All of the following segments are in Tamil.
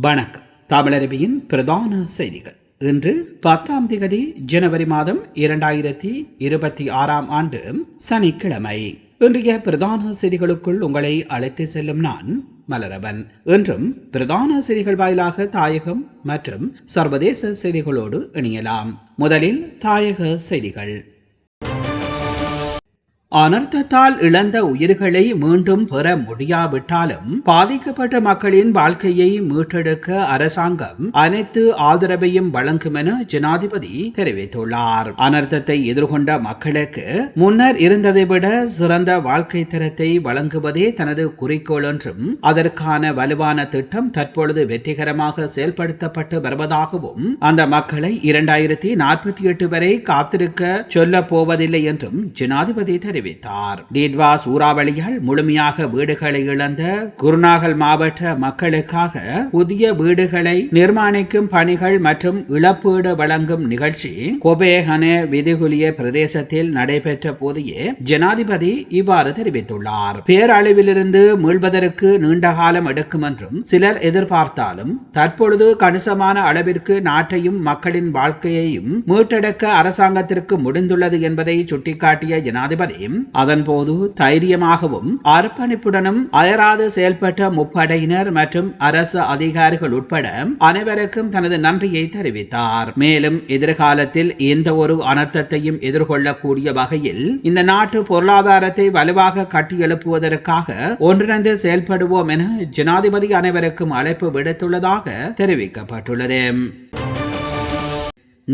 வணக்கம். தமிழருவியின் பிரதான செய்திகள். இன்று பத்தாம் திகதி ஜனவரி மாதம் இரண்டாயிரத்தி இருபத்தி ஆறாம் ஆண்டு சனிக்கிழமை. இன்றைய பிரதான செய்திகளுக்குள் உங்களை அழைத்து செல்லும் நான் மலரவன். இன்றும் பிரதான செய்திகள் வாயிலாக தாயகம் மற்றும் சர்வதேச செய்திகளோடு இணையலாம். முதலில் தாயக செய்திகள். அனர்த்தத்தால் இழந்த உயிர்களை மீண்டும் பெற முடியாவிட்டாலும் பாதிக்கப்பட்ட மக்களின் வாழ்க்கையை மீட்டெடுக்க அரசாங்கம் அனைத்து ஆதரவையும் வழங்கும் என ஜனாதிபதி தெரிவித்துள்ளார். அனர்த்தத்தை எதிர்கொண்ட மக்களுக்கு முன்னர் இருந்ததை விட சிறந்த வாழ்க்கை தரத்தை வழங்குவதே தனது குறிக்கோள் என்றும் அதற்கான வலுவான திட்டம் தற்பொழுது வெற்றிகரமாக செயல்படுத்தப்பட்டு வருவதாகவும் அந்த மக்களை இரண்டாயிரத்தி நாற்பத்தி எட்டு வரை காத்திருக்க சொல்லப் போவதில்லை என்றும் ஜனாதிபதி தெரிவித்தார் தெரிவித்தார். டீட்வா சூறாவளியால் முழுமையாக வீடுகளை இழந்த குருநாகல் மாவட்ட மக்களுக்காக புதிய வீடுகளை நிர்மாணிக்கும் பணிகள் மற்றும் இழப்பீடு வழங்கும் நிகழ்ச்சி கொபேகன விதிகுலிய பிரதேசத்தில் நடைபெற்ற போதையே ஜனாதிபதி இவ்வாறு தெரிவித்துள்ளார். பேரழிவிலிருந்து மீள்வதற்கு நீண்ட காலம் எடுக்கும் என்றும் சிலர் எதிர்பார்த்தாலும் தற்பொழுது கணிசமான அளவிற்கு நாட்டையும் மக்களின் வாழ்க்கையையும் மீட்டெடுக்க அரசாங்கத்திற்கு முடிந்துள்ளது என்பதை சுட்டிக்காட்டிய ஜனாதிபதி அதன்போது தைரியமாகவும் அர்ப்பணிப்புடனும் அயராது செயல்பட்ட முப்படையினர் மற்றும் அரசு அதிகாரிகள் உட்பட அனைவருக்கும் தனது நன்றியை தெரிவித்தார். மேலும் எதிர்காலத்தில் எந்த ஒரு அனர்த்தத்தையும் எதிர்கொள்ளக்கூடிய வகையில் இந்த நாட்டு பொருளாதாரத்தை வலுவாக கட்டியெழுப்புவதற்காக ஒன்றிணைந்து செயல்படுவோம் என ஜனாதிபதி அனைவருக்கும் அழைப்பு விடுத்துள்ளதாக தெரிவிக்கப்பட்டுள்ளது.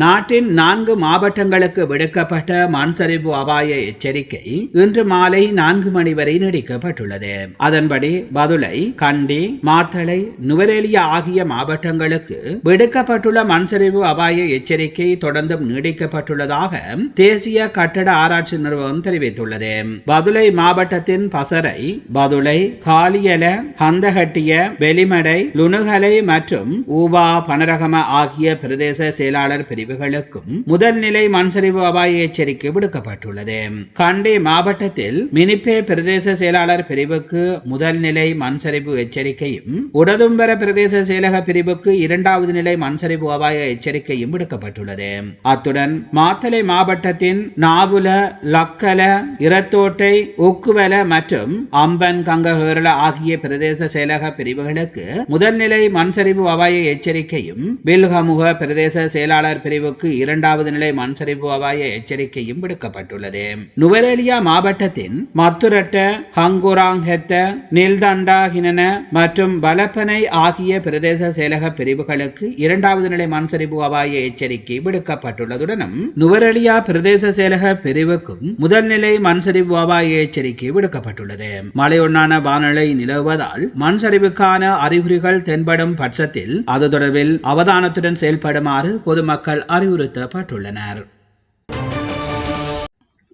நாட்டின் நான்கு மாவட்டங்களுக்கு விடுக்கப்பட்ட மண் சரிவு அபாய எச்சரிக்கை இன்று மாலை நான்கு மணி வரை நீடிக்கப்பட்டுள்ளது. அதன்படி பதுளை கண்டி மாத்தளை நுவரேலியா ஆகிய மாவட்டங்களுக்கு விடுக்கப்பட்டுள்ள மண் சரிவு அபாய எச்சரிக்கை தொடர்ந்தும் நீடிக்கப்பட்டுள்ளதாக தேசிய கட்டட ஆராய்ச்சி நிறுவனம் தெரிவித்துள்ளது. பதுளை மாவட்டத்தின் பசரை பதுளை காலியல கந்தகட்டிய வெளிமடை லுணுகலை மற்றும் ஊபா பனரகம ஆகிய பிரதேச செயலாளர் பிரிவு பிரிவுகளுக்கும் முதல்நிலை மண்சரிவு அபாய எச்சரிக்கை விடுக்கப்பட்டுள்ளது. கண்டி மாவட்டத்தில் மினிப்பே பிரதேச செயலாளர் பிரிவுக்கு முதல்நிலை மண்சரிவு எச்சரிக்கையும் உடதும்பர பிரதேச செயலக பிரிவுக்கு இரண்டாவது நிலை மண்சரிவு அபாய எச்சரிக்கையும் விடுக்கப்பட்டுள்ளது. அத்துடன் மாத்தலை மாவட்டத்தின் நாவுல லக்கல இரத்தோட்டை உக்குவல மற்றும் அம்பன் கங்கஹேரள ஆகிய பிரதேச செயலக பிரிவுகளுக்கு முதல்நிலை மண்சரிவு அபாய எச்சரிக்கையும் பில்கமுக பிரதேச செயலாளர் பிரிவு பிரிவுக்கு இரண்டாவது நிலை மண்சரிவு அபாய எச்சரிக்கையும் விடுக்கப்பட்டுள்ளது. நுவரேலியா மாவட்டத்தின் மத்துரட்ட ஹங்குராங்ஹெத்த நில்தண்டா ஹினன மற்றும் பலப்பனை ஆகிய பிரதேச செயலக பிரிவுகளுக்கு இரண்டாவது நிலை மண்சரிவு அபாய எச்சரிக்கை விடுக்கப்பட்டுள்ளதுடனும் நுவரெலியா பிரதேச செயலக பிரிவுக்கும் முதல் நிலை மண்சரிவு அபாய எச்சரிக்கை விடுக்கப்பட்டுள்ளது. மழையுண்ணான வானிலை நிலவுவதால் மண் சரிவுக்கான அறிகுறிகள் தென்படும் பட்சத்தில் அது தொடர்பில் அவதானத்துடன் செயல்படுமாறு பொதுமக்கள் அறிவுறுத்தப்பட்டுள்ளனர்.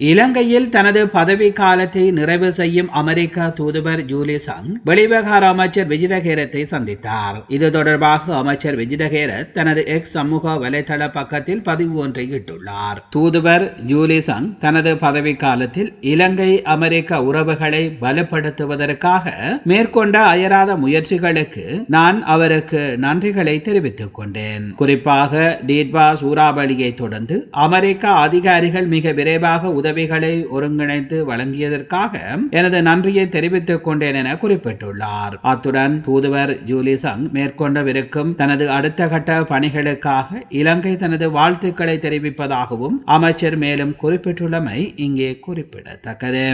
இலங்கையில் தனது பதவி காலத்தை நிறைவு செய்யும் அமெரிக்க தூதுவர் ஜூலி சங் வெளிவிவகார அமைச்சர் விஜிதகேரத்தை சந்தித்தார். இது தொடர்பாக அமைச்சர் விஜிதகேரத் தனது எக்ஸ் சமூக வலைதள பக்கத்தில் பதிவு ஒன்றை இட்டுள்ளார். தூதுவர் ஜூலி சங் தனது பதவி காலத்தில் இலங்கை அமெரிக்க உறவுகளை பலப்படுத்துவதற்காக மேற்கொண்ட அயராத முயற்சிகளுக்கு நான் அவருக்கு நன்றிகளை தெரிவித்துக் கொண்டேன். குறிப்பாக டீட்வா சூறாவளியை தொடர்ந்து அமெரிக்க அதிகாரிகள் மிக விரைவாக உதவி உதவிகளை ஒருங்கிணைத்து வழங்கியதற்காக எனது நன்றியை தெரிவித்துக் கொண்டேன் என குறிப்பிட்டுள்ளார். அத்துடன் தூதுவர் ஜூலிசங் மேற்கொண்டவிருக்கும் தனது அடுத்த கட்ட பணிகளுக்காக இலங்கை தனது வாழ்த்துக்களை தெரிவிப்பதாகவும் அமைச்சர் மேலும் குறிப்பிட்டுள்ளமை இங்கே குறிப்பிடத்தக்கது.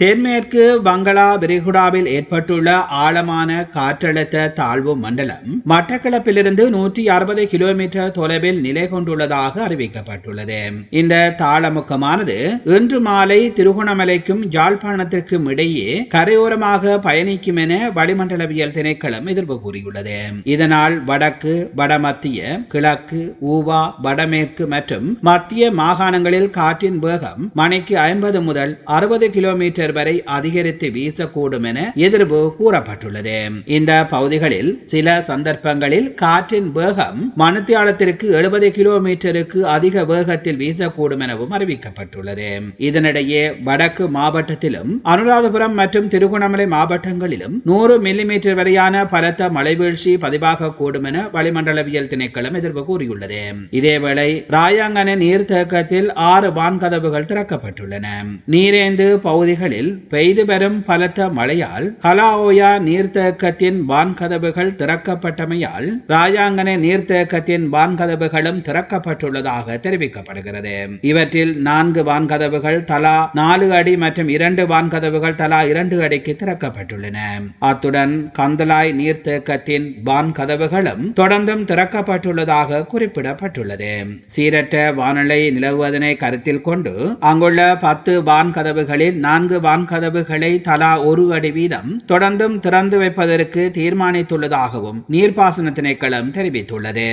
தென்மேற்கு வங்களா விரிகுடாவில் ஏற்பட்டுள்ள ஆழமான காற்றழுத்த தாழ்வு மண்டலம் மட்டக்களப்பிலிருந்து நூற்றி அறுபது கிலோமீட்டர் தொலைவில் நிலை கொண்டுள்ளதாக அறிவிக்கப்பட்டுள்ளது. இந்த தாளமுக்கமானது இன்று மாலை திருகோணமலைக்கும் ஜாழ்ப்பாணத்திற்கும் இடையே கரையோரமாக பயணிக்கும் என வளிமண்டலவியல் திணைக்களம் எதிர்ப்பு கூறியுள்ளது. இதனால் வடக்கு வடமத்திய கிழக்கு ஊவா வடமேற்கு மற்றும் மத்திய மாகாணங்களில் காற்றின் வேகம் மணிக்கு ஐம்பது முதல் அறுபது கிலோமீட்டர் மீட்டர் வரை அதிகரித்து வீசக்கூடும் என எதிர்வு கூறப்பட்டுள்ளது. இந்த பகுதிகளில் சில சந்தர்ப்பங்களில் காற்றின் வேகம் மணித்தியாலத்திற்கு எழுபது கிலோமீட்டருக்கு அதிக வேகத்தில் வீசக்கூடும் எனவும் அறிவிக்கப்பட்டுள்ளது. இதனிடையே வடக்கு மாவட்டத்திலும் அனுராதபுரம் மற்றும் திருகோணமலை மாவட்டங்களிலும் நூறு மில்லிமீட்டர் வரையான பலத்த மழைவீழ்ச்சி பதிவாகக்கூடும் என வளிமண்டலவியல் திணைக்களம் எதிர்ப்பு கூறியுள்ளது. இதேவேளை ராயாங்கன நீர்த்தேக்கத்தில் ஆறு வான்கதவுகள் திறக்கப்பட்டுள்ளன. நீரேந்து பகுதிகளில் பெய்து வரும் பலத்த மழையால் ஹலாஓயா நீர்த்தேக்கத்தின் வான்கதவுகள் திறக்கப்பட்டமையால் ராஜாங்கனை நீர்த்தேக்கத்தின் வான்கதவுகளும் திறக்கப்பட்டுள்ளதாக தெரிவிக்கப்படுகிறது. இவற்றில் நான்கு வான்கதவுகள் தலா நாலு அடி மற்றும் இரண்டு வான்கதவுகள் தலா இரண்டு அடிக்கு திறக்கப்பட்டுள்ளன. அத்துடன் கந்தலாய் நீர்த்தேக்கத்தின் வான்கதவுகளும் தொடர்ந்தும் திறக்கப்பட்டுள்ளதாக குறிப்பிடப்பட்டுள்ளது. சீரற்ற வானிலை நிலவுவதனை கருத்தில் கொண்டு அங்குள்ள பத்து வான்கதவுகளில் நான்கு வான்கதவுகளை தலா ஒரு அடி வீதம் தொடர்ந்தும் திறந்து வைப்பதற்கு தீர்மானித்துள்ளதாகவும் நீர்ப்பாசன திணைக்களம் தெரிவித்துள்ளது.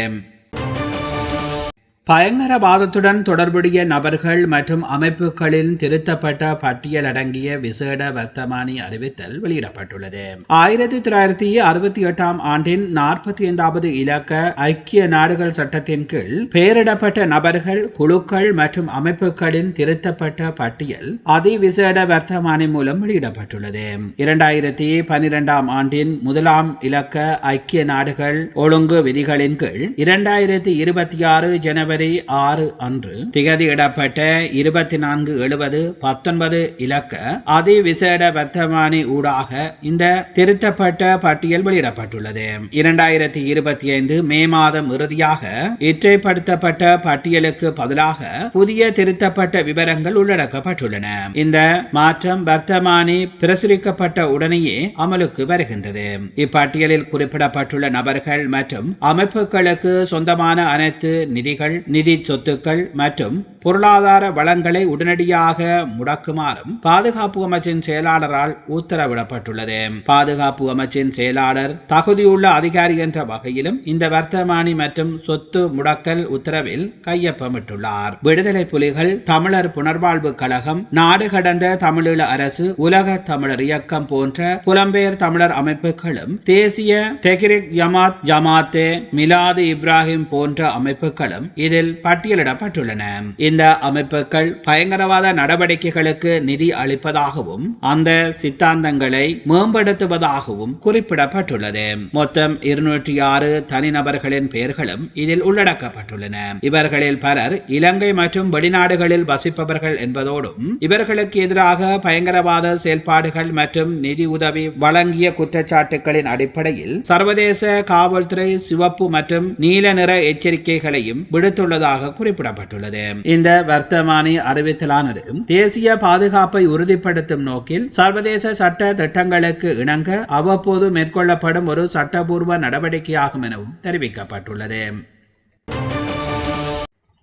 பயங்கரவாதத்துடன் தொடர்புடைய நபர்கள் மற்றும் அமைப்புகளின் திருத்தப்பட்ட பட்டியல் அடங்கிய விசேட வர்த்தமானி அறிவித்தல் வெளியிடப்பட்டுள்ளது. ஆயிரத்தி தொள்ளாயிரத்தி அறுபத்தி எட்டாம் ஆண்டின் நாற்பத்தி ஐந்தாவது இலக்க ஐக்கிய நாடுகள் சட்டத்தின் கீழ் பெயரிடப்பட்ட நபர்கள் குழுக்கள் மற்றும் அமைப்புகளின் திருத்தப்பட்ட பட்டியல் அதிவிசேட வர்த்தமானி மூலம் வெளியிடப்பட்டுள்ளது. இரண்டாயிரத்தி பனிரெண்டாம் ஆண்டின் முதலாம் இலக்க ஐக்கிய நாடுகள் ஒழுங்கு விதிகளின் கீழ் இரண்டாயிரத்தி இருபத்தி ஆறு ஜனவரி ஜனவரி ஆறு அன்று திகதியிடப்பட்ட இருபத்தி நான்கு எழுபது பத்தொன்பது இலக்க அதிவிசேட வர்த்தமானி ஊடாக இந்த திருத்தப்பட்ட பட்டியல் வெளியிடப்பட்டுள்ளது. இரண்டாயிரத்தி இருபத்தி ஐந்து மே மாதம் இறுதியாக இற்றைப்படுத்தப்பட்ட பட்டியலுக்கு பதிலாக புதிய திருத்தப்பட்ட விவரங்கள் உள்ளடக்கப்பட்டுள்ளன. இந்த மாற்றம் வர்த்தமானி பிரசுரிக்கப்பட்ட உடனேயே அமலுக்கு வருகின்றது. இப்பட்டியலில் குறிப்பிடப்பட்டுள்ள நபர்கள் மற்றும் அமைப்புகளுக்கு சொந்தமான அனைத்து நிதிகள் நிதி சொத்துக்கள் மற்றும் பொருளாதார வளங்களை உடனடியாக முடக்குமாறும் பாதுகாப்பு அமைச்சின் செயலாளரால் உத்தரவிடப்பட்டுள்ளது. பாதுகாப்பு அமைச்சின் செயலாளர் தகுதியுள்ள அதிகாரி என்ற வகையிலும் இந்த வர்த்தமானி மற்றும் சொத்து முடக்கல் உத்தரவில் கையொப்பமிட்டுள்ளார். விடுதலை புலிகள் தமிழர் புனர்வாழ்வு கழகம் நாடு கடந்த தமிழீழ அரசு உலக தமிழர் இயக்கம் போன்ற புலம்பெயர் தமிழர் அமைப்புகளும் தேசிய டெகிரிக் ஜமாத் ஜமாத்தே மிலாது இப்ராஹிம் போன்ற அமைப்புகளும் இதில் பட்டியலிடப்பட்டுள்ளன. இந்த அமைப்புகள் பயங்கரவாத நடவடிக்கைகளுக்கு நிதி அளிப்பதாகவும் அந்த சித்தாந்தங்களை மேம்படுத்துவதாகவும் குறிப்பிடப்பட்டுள்ளது. மொத்தம் இருநூற்றி ஆறு தனிநபர்களின் பெயர்களும் இதில் உள்ளடக்கப்பட்டுள்ளன. இவர்களில் பலர் இலங்கை மற்றும் வெளிநாடுகளில் வசிப்பவர்கள் என்பதோடும் இவர்களுக்கு எதிராக பயங்கரவாத செயல்பாடுகள் மற்றும் நிதி உதவி வழங்கிய குற்றச்சாட்டுகளின் அடிப்படையில் சர்வதேச காவல்துறை சிவப்பு மற்றும் நீல நிற எச்சரிக்கைகளையும் விடுத்து விடுத்துள்ளதாக குறிப்பிடப்பட்டுள்ளது. இந்த வர்த்தமானி அறிவித்தலானது தேசிய பாதுகாப்பை உறுதிப்படுத்தும் நோக்கில் சர்வதேச சட்ட திட்டங்களுக்கு இணங்க அவ்வப்போது மேற்கொள்ளப்படும் ஒரு சட்டபூர்வ நடவடிக்கையாகும் எனவும் தெரிவிக்கப்பட்டுள்ளது.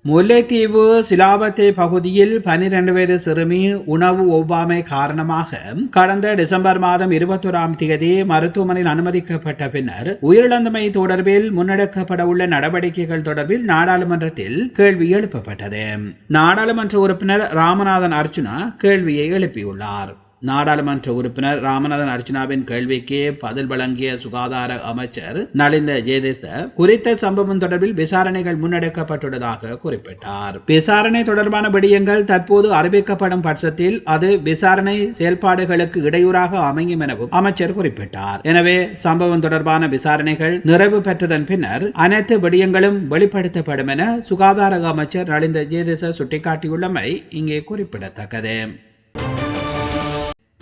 முல்லைத்தீவு சிலாபத்தை பகுதியில் பனிரெண்டு வயது சிறுமி உணவு ஒவ்வாமை காரணமாக கடந்த டிசம்பர் மாதம் இருபத்தோராம் தேதி மருத்துவமனையில் அனுமதிக்கப்பட்ட பின்னர் உயிரிழந்தமை தொடர்பில் முன்னெடுக்கப்பட உள்ள நடவடிக்கைகள் தொடர்பில் நாடாளுமன்றத்தில் கேள்வி எழுப்பப்பட்டது. நாடாளுமன்ற உறுப்பினர் ராமநாதன் அர்ச்சுனா கேள்வியை எழுப்பியுள்ளார். நாடாளுமன்ற உறுப்பினர் ராமநாதன் அர்ச்சனாவின் கேள்விக்கு பதில் வழங்கிய சுகாதார அமைச்சர் நலிந்த ஜெயதேச குறித்த சம்பவம் தொடர்பில் விசாரணைகள் முன்னெடுக்கப்பட்டுள்ளதாக குறிப்பிட்டார். விசாரணை தொடர்பான விடயங்கள் தற்போது அறிவிக்கப்படும் பட்சத்தில் அது விசாரணை செயல்பாடுகளுக்கு இடையூறாக அமையும் எனவும் அமைச்சர் குறிப்பிட்டார். எனவே சம்பவம் தொடர்பான விசாரணைகள் நிறைவு பெற்றதன் பின்னர் அனைத்து விடயங்களும் வெளிப்படுத்தப்படும் என சுகாதார அமைச்சர் நலிந்த ஜெயதேச சுட்டிக்காட்டியுள்ளமை இங்கே குறிப்பிடத்தக்கது.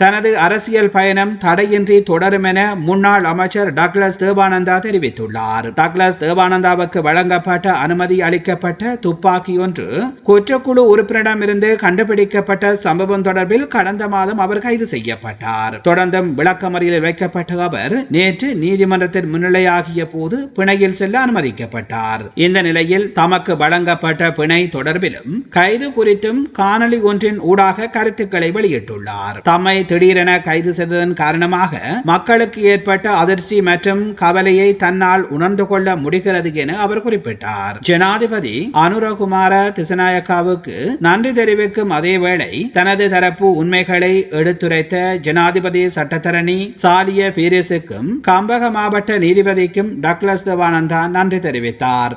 தனது அரசியல் பயணம் தடையின்றி தொடரும் என முன்னாள் அமைச்சர் டக்ளஸ் தேவானந்தா தெரிவித்துள்ளார். டக்ளஸ் தேவானந்தாவுக்கு வழங்கப்பட்ட அனுமதி அளிக்கப்பட்ட துப்பாக்கி ஒன்று குற்றக்குழு உறுப்பினரிடமிருந்து கண்டுபிடிக்கப்பட்ட சம்பவம் தொடர்பில் கடந்த மாதம் அவர் கைது செய்யப்பட்டார். தொடர்ந்தும் விளக்கமறியலில் வைக்கப்பட்ட அவர் நேற்று நீதிமன்றத்தில் முன்னிலையாகிய போது பிணையில் செல்ல அனுமதிக்கப்பட்டார். இந்த நிலையில் தமக்கு வழங்கப்பட்ட பிணை தொடர்பிலும் கைது குறித்தும் காணொலி ஒன்றின் ஊடாக கருத்துக்களை வெளியிட்டுள்ளார். தம்மை திடீரென கைது செய்ததன் காரணமாக மக்களுக்கு ஏற்பட்ட அதிர்ச்சி மற்றும் கவலையை தன்னால் உணர்ந்து கொள்ள முடிகிறது என அவர் குறிப்பிட்டார். ஜனாதிபதி அனுரகுமார திசநாயக்காவுக்கு நன்றி தெரிவிக்கும் அதேவேளை தனது தரப்பு உண்மைகளை எடுத்துரைத்த ஜனாதிபதி சட்டத்தரணி சாலிய பீரிஸுக்கும் கம்பக மாவட்ட நீதிபதிக்கும் டக்ளஸ் தேவானந்தா நன்றி தெரிவித்தார்.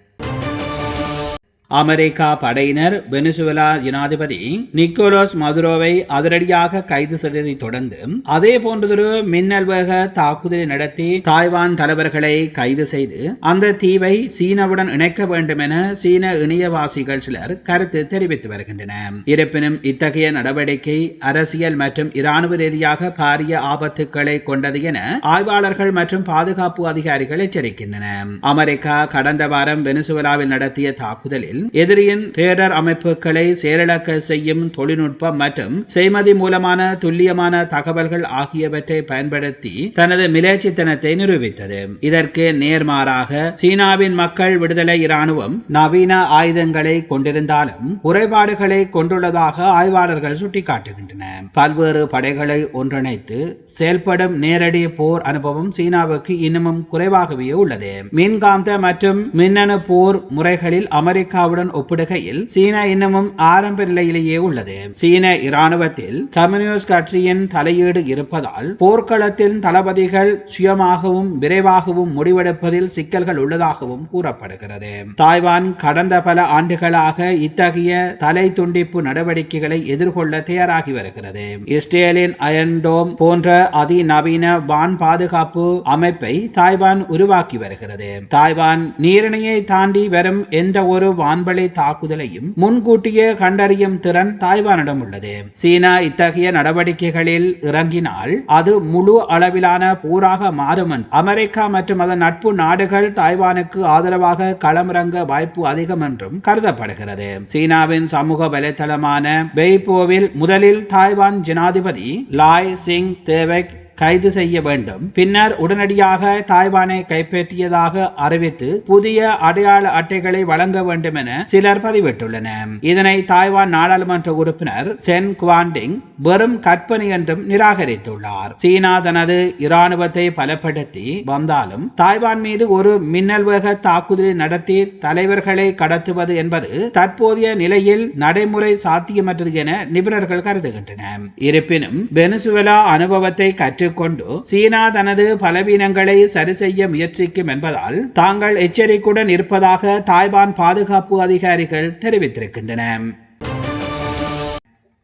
அமெரிக்கா படையினர் வெனிசுவலா ஜனாதிபதி நிக்கோலஸ் மதுரோவை அதிரடியாக கைது செய்ததை தொடர்ந்து அதே போன்றதொரு மின்னல் வேக தாக்குதலை நடத்தி தாய்வான் தலைவர்களை கைது செய்து அந்த தீவை சீனாவுடன் இணைக்க வேண்டும் என சீன இணையவாசிகள் சிலர் கருத்து தெரிவித்து வருகின்றனர். இருப்பினும் இத்தகைய நடவடிக்கை அரசியல் மற்றும் இராணுவ ரீதியாக பாரிய ஆபத்துக்களை கொண்டது என ஆய்வாளர்கள் மற்றும் பாதுகாப்பு அதிகாரிகள் எச்சரிக்கின்றனர். அமெரிக்கா கடந்த வாரம் வெனிசுவலாவில் நடத்திய தாக்குதலில் எதிரியின் ரேடர் அமைப்புகளை செயலிழக்க செய்யும் தொழில்நுட்பம் மற்றும் செய்மதி மூலமான துல்லியமான தகவல்கள் ஆகியவற்றை பயன்படுத்தி தனது மிலேச்சித்தனத்தை நிரூபித்தது. இதற்கு நேர்மாறாக சீனாவின் மக்கள் விடுதலை இராணுவம் நவீன ஆயுதங்களை கொண்டிருந்தாலும் குறைபாடுகளை கொண்டுள்ளதாக ஆய்வாளர்கள் சுட்டிக்காட்டுகின்றனர் பல்வேறு படைகளை ஒன்றிணைத்து செயல்படும் நேரடி போர் அனுபவம் சீனாவுக்கு இன்னமும் குறைவாகவே உள்ளது. மின்காந்த மற்றும் மின்னணு போர் முறைகளில் அமெரிக்காவுடன் ஒப்பிடுகையில் சீனா இன்னமும் ஆரம்ப நிலையிலேயே உள்ளது. சீன இராணுவத்தில் கம்யூனிஸ்ட் கட்சியின் தலையீடு இருப்பதால் போர்க்களத்தில் தளபதிகள் சுயமாகவும் விரைவாகவும் முடிவெடுப்பதில் சிக்கல்கள் உள்ளதாகவும் கூறப்படுகிறது. தாய்வான் கடந்த பல ஆண்டுகளாக இத்தகைய தலை துண்டிப்பு நடவடிக்கைகளை எதிர்கொள்ள தயாராகி வருகிறது. இஸ்ரேலின் அயன்டோம் போன்ற அதிநவீன வான் பாதுகாப்பு அமைப்பை தாய்வான் உருவாக்கி வருகிறது. தாய்வான் நீரிணையை தாண்டி வரும் எந்த ஒரு வான் வான்வழி தாக்குதலையும் முன்கூட்டியே கண்டறியும் திறன் தாய்வானிடம் உள்ளது. சீனா இத்தகைய நடவடிக்கைகளில் இறங்கினால் அது முழு அளவிலான போராக மாறும் அமெரிக்கா மற்றும் அதன் நட்பு நாடுகள் தாய்வானுக்கு ஆதரவாக களமிறங்க வாய்ப்பு அதிகம் என்றும் கருதப்படுகிறது. சீனாவின் சமூக வலைதளமான பெய்போவில் முதலில் தாய்வான் ஜனாதிபதி லாய் சிங் தேவக் கைது செய்ய வேண்டும். பின்னர் உடனடியாக தாய்வானை கைப்பற்றியதாக அறிவித்து புதிய அடையாள அட்டைகளை வழங்க வேண்டும் என சிலர் பதிவிட்டுள்ளனர். இதனை தாய்வான் நாடாளுமன்ற உறுப்பினர் சென் குவாண்டிங் வெறும் கற்பனை என்றும் நிராகரித்துள்ளார். சீனா தனது இராணுவத்தை பலப்படுத்தி வந்தாலும் தாய்வான் மீது ஒரு மின்னல் வேக தாக்குதலை நடத்தி தலைவர்களை கடத்துவது என்பது தற்போதைய நிலையில் நடைமுறை சாத்தியமற்றது என நிபுணர்கள் கருதுகின்றனர். இருப்பினும் வெனிசுவேலா அனுபவத்தை கற்று கொண்டு சீனா தனது பலவீனங்களை சரி செய்ய முயற்சிக்கும் என்பதால் தாங்கள் எச்சரிக்கையுடன் இருப்பதாக தாய்வான் பாதுகாப்பு அதிகாரிகள் தெரிவித்திருக்கின்றனர்.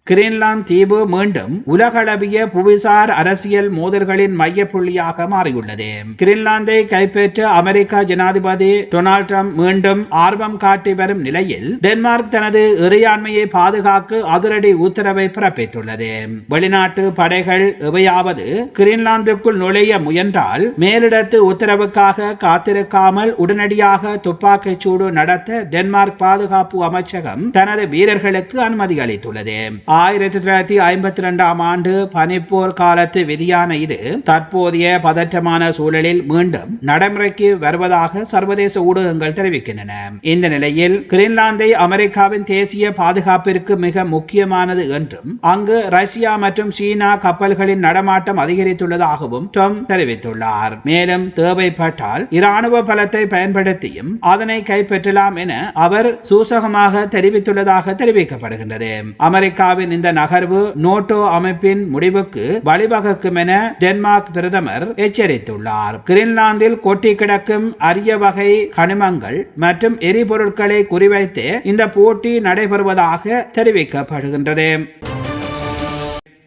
கிரீன்லாந்து தீவு மீண்டும் உலகளவிய புவிசார் அரசியல் மோதல்களின் மையப்புள்ளியாக மாறியுள்ளது. கிரீன்லாந்தை கைப்பற்ற அமெரிக்க ஜனாதிபதி டொனால்ட் ட்ரம்ப் மீண்டும் ஆர்வம் காட்டி வரும் நிலையில் டென்மார்க் தனது இறையாண்மையை பாதுகாக்க அதிரடி உத்தரவை பிறப்பித்துள்ளது. வெளிநாட்டு படைகள் எவையாவது கிரீன்லாந்துக்குள் நுழைய முயன்றால் மேலிடத்து உத்தரவுக்காக காத்திருக்காமல் உடனடியாக துப்பாக்கிச் சூடு நடத்த டென்மார்க் பாதுகாப்பு அமைச்சகம் தனது வீரர்களுக்கு அனுமதி அளித்துள்ளது. ஆயிரத்தி தொள்ளாயிரத்தி ஐம்பத்தி ரெண்டாம் ஆண்டு பனிப்போர் காலத்து விதியான இது தற்போதைய பதற்றமான சூழலில் மீண்டும் நடைமுறைக்கு வருவதாக சர்வதேச ஊடகங்கள் தெரிவிக்கின்றன. இந்த நிலையில் கிரீன்லாந்தை அமெரிக்காவின் தேசிய பாதுகாப்பிற்கு மிக முக்கியமானது என்றும் அங்கு ரஷ்யா மற்றும் சீனா கப்பல்களின் நடமாட்டம் அதிகரித்துள்ளதாகவும் ட்ரம்ப் தெரிவித்துள்ளார். மேலும் தேவைப்பட்டால் இராணுவ பலத்தை பயன்படுத்தியும் அதனை கைப்பற்றலாம் என அவர் சூசகமாக தெரிவித்துள்ளதாக தெரிவிக்கப்படுகின்றது. அமெரிக்காவின் இந்த நகர்வு நோட்டோ அமைப்பின் முடிவுக்கு வழிவகுக்கும் என டென்மார்க் பிரதமர் எச்சரித்துள்ளார். கிரீன்லாந்தில் கொட்டி கிடக்கும் அரிய வகை கனிமங்கள் மற்றும் எரிபொருட்களை குறிவைத்து இந்த போட்டி நடைபெறுவதாக தெரிவிக்கப்படுகின்றது.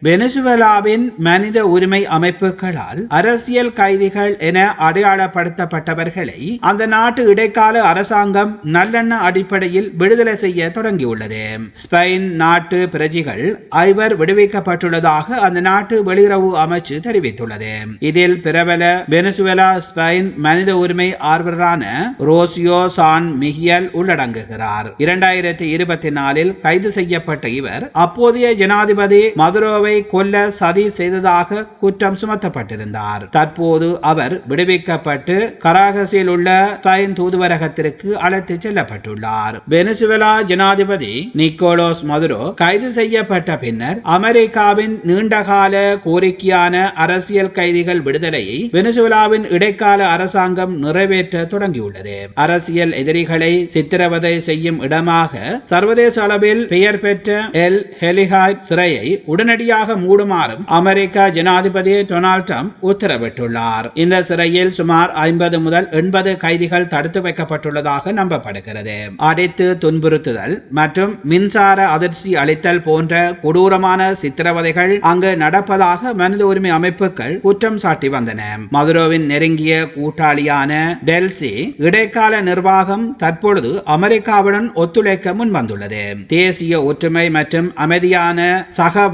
வெனிசுவேலாவின் மனித உரிமை அமைப்புகளால் அரசியல் கைதிகள் என அடையாளப்படுத்தப்பட்டவர்களை அந்த நாட்டு இடைக்கால அரசாங்கம் நல்லெண்ண அடிப்படையில் விடுதலை செய்ய தொடங்கியுள்ளது. ஸ்பெயின் நாட்டு பிரஜைகள் ஐவர் விடுவிக்கப்பட்டுள்ளதாக அந்த நாட்டு வெளியுறவு அமைச்சு தெரிவித்துள்ளது. இதில் பிரபல வெனிசுவேலா ஸ்பெயின் மனித உரிமை ஆர்வலரான ரோசியோ சான் மிகியல் உள்ளடங்குகிறார். இரண்டாயிரத்தி இருபத்தி நாலில் கைது செய்யப்பட்ட இவர் அப்போதைய ஜனாதிபதி மதுரோவை சுமாவை கொல்ல சதி செய்ததாக குற்றம் சுமத்தப்பட்டிருந்தார். தற்போது அவர் விடுவிக்கப்பட்டு கராகஸில் உள்ள ஸ்பெயின் தூதுவரகத்திற்கு அழைத்து செல்லப்பட்டுள்ளார். வெனிசுவேலா ஜனாதிபதி நிக்கோலோஸ் மதுரோ கைது செய்யப்பட்ட பின்னர் அமெரிக்காவின் நீண்டகால கோரிக்கையான அரசியல் கைதிகள் விடுதலையை வெனிசுவேலாவின் இடைக்கால அரசாங்கம் நிறைவேற்ற தொடங்கியுள்ளது. அரசியல் எதிரிகளை சித்திரவதை செய்யும் இடமாக சர்வதேச அளவில் பெயர் பெற்ற எல் ஹெலிஹாட் சிறையை உடனடியாக மூடுமாறும் அமெரிக்க ஜனாதிபதி டொனால்ட் ட்ரம்ப் உத்தரவிட்டுள்ளார். இந்த சிறையில் சுமார் ஐம்பது முதல் எண்பது கைதிகள் தடுத்து வைக்கப்பட்டுள்ளதாக நம்பப்படுகிறது. அடித்து துன்புறுத்துதல் மற்றும் மின்சார அதிர்ச்சி அளித்தல் போன்ற கொடூரமான சித்திரவதைகள் அங்கு நடப்பதாக மனித உரிமை அமைப்புகள் குற்றம் சாட்டி வந்தன. மதுரோவின் நெருங்கிய கூட்டாளியான டெல்சி இடைக்கால நிர்வாகம் தற்பொழுது அமெரிக்காவுடன் ஒத்துழைக்க முன்வந்துள்ளது. தேசிய ஒற்றுமை மற்றும் அமைதியான சக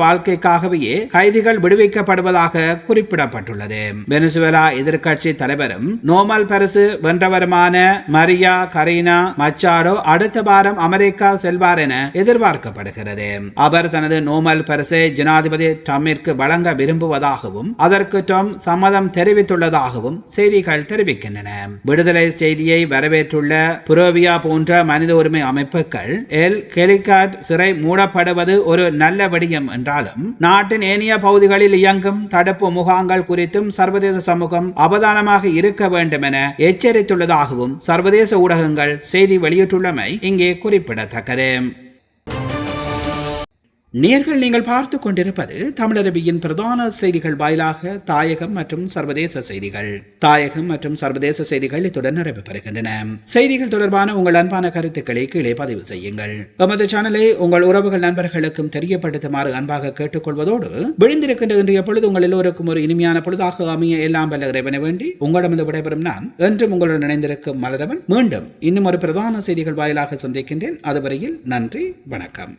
காரணமாகவே கைதிகள் விடுவிக்கப்படுவதாக குறிப்பிடப்பட்டுள்ளது. வெனிசுவேலா எதிர்கட்சி தலைவரும் நோமல் பரிசு வென்றவருமான மரியா கரீனா மச்சாடோ அடுத்த வாரம் அமெரிக்கா செல்வார் என எதிர்பார்க்கப்படுகிறது. அவர் தனது நோமல் பரிசை ஜனாதிபதி ட்ரம்பிற்கு வழங்க விரும்புவதாகவும் அதற்கு ட்ரம்ப் சம்மதம் தெரிவித்துள்ளதாகவும் செய்திகள் தெரிவிக்கின்றன. விடுதலை செய்தியை வரவேற்றுள்ள புரோவியா போன்ற மனித உரிமை அமைப்புகள் எல் கெலிகாட் சிறை மூடப்படுவது ஒரு நல்ல விடயம் என்றாலும் நாட்டின் ஏனைய பகுதிகளில் இயங்கும் தடுப்பு முகாங்கள் குறித்தும் சர்வதேச சமூகம் அவதானமாக இருக்க வேண்டும் என எச்சரித்துள்ளதாகவும் சர்வதேச ஊடகங்கள் செய்தி வெளியிட்டுள்ளமை இங்கே குறிப்பிடத்தக்கது. நேர்கள் நீங்கள் பார்த்து கொண்டிருப்பது தமிழரபியின் பிரதான செய்திகள் வாயிலாக தாயகம் மற்றும் சர்வதேச செய்திகள். தாயகம் மற்றும் சர்வதேச செய்திகள் இத்துடன் நிறைவு பெறுகின்றன. செய்திகள் தொடர்பான உங்கள் அன்பான கருத்துக்களை கீழே பதிவு செய்யுங்கள். எமது சேனலை உங்கள் உறவுகள் நண்பர்களுக்கும் தெரியப்படுத்துமாறு அன்பாக கேட்டுக்கொள்வதோடு விழுந்திருக்கின்ற இன்றைய பொழுது உங்கள் எல்லோருக்கும் ஒரு இனிமையான பொழுதாக அமைய எல்லாம் வல்ல இறைவனை வேண்டி உங்களிடமிருந்து விடைபெறும் நான் என்றும் உங்களுடன் இணைந்திருக்கும் மலரவன். மீண்டும் இன்னும் ஒரு பிரதான செய்திகள் வாயிலாக சந்திக்கின்றேன். அதுவரையில் நன்றி வணக்கம்.